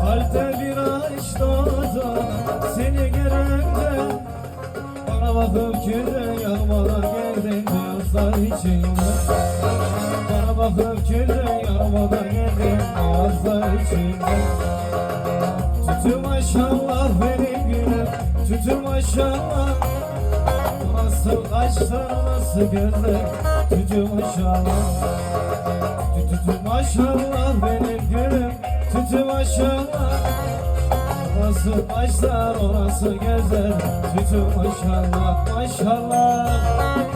Kalpte bir aşk doğdu seni görünce Bana bakıp güldün yanmadan geldin beyazlar içinde. Bana bakıp güldün yanmadan geldin beyazlar içinde. Tütü maşallah benim gülüm Tütü maşallah Nasıl kaşlar nasıl gözler Tütü maşallah. Tütü maşallah benim gülüm. Tütü maşallah. Nasıl kaşlar orası gözler Tütü maşallah maşallah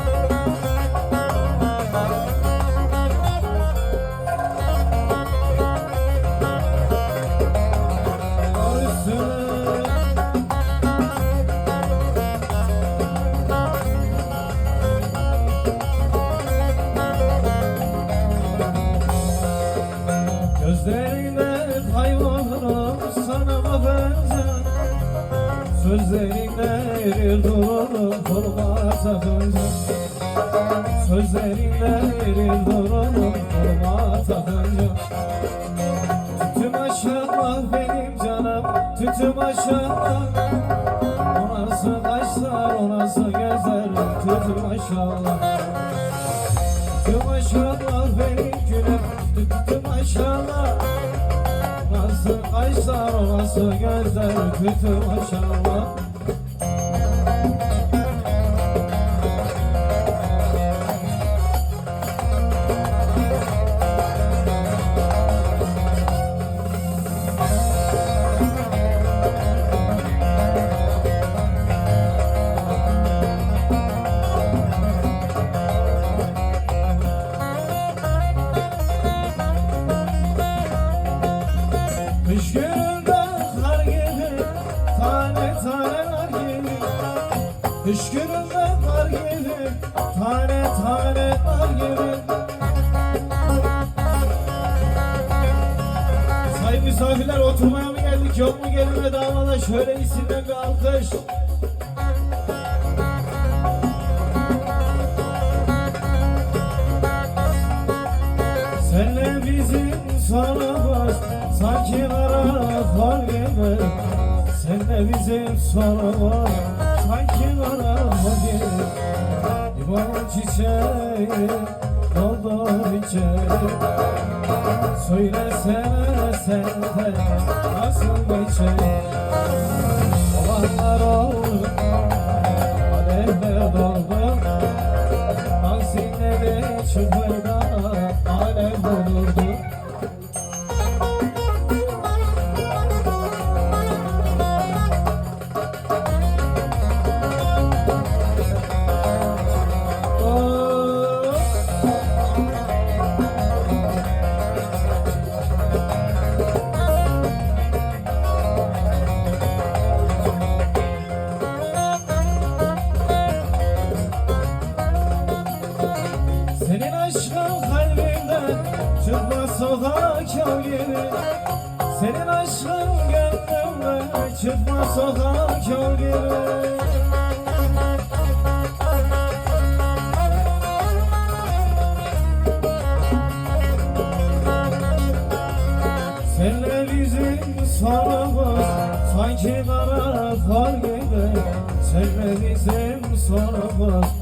Gözlerinde kaybolurum sana bakınca Sözlerinde erir dururum forma takınca Sözlerinde erir dururum forma takınca Tütü maşallah benim canım Tütü maşallah O nasıl kaşlar o nasıl gözler Tütü maşallah Tütü maşallah benim gülüm Maşallah Nasıl kaşlar nasıl gözler Tütü maşallah Tane tane nar Kış gününde kar gibi Tane tane nar gibi Sayın misafirler oturmaya mı geldik yok mu gelin ve damada şöyle isimden bir alkış. Senle bizim sonumuz sanki kara kar gibi Senle bizim sonumuz sanki kara kar gibi Limon çiçeği doldur içeri. Söylesene sen de nasıl geçer? Olanlar oldu sokak yol gibi Senin aşkın gönlümden çıkmaz sokak yol gibi Senle bizim sonumuz sanki kara kar gibi. Senle bizim sonumuz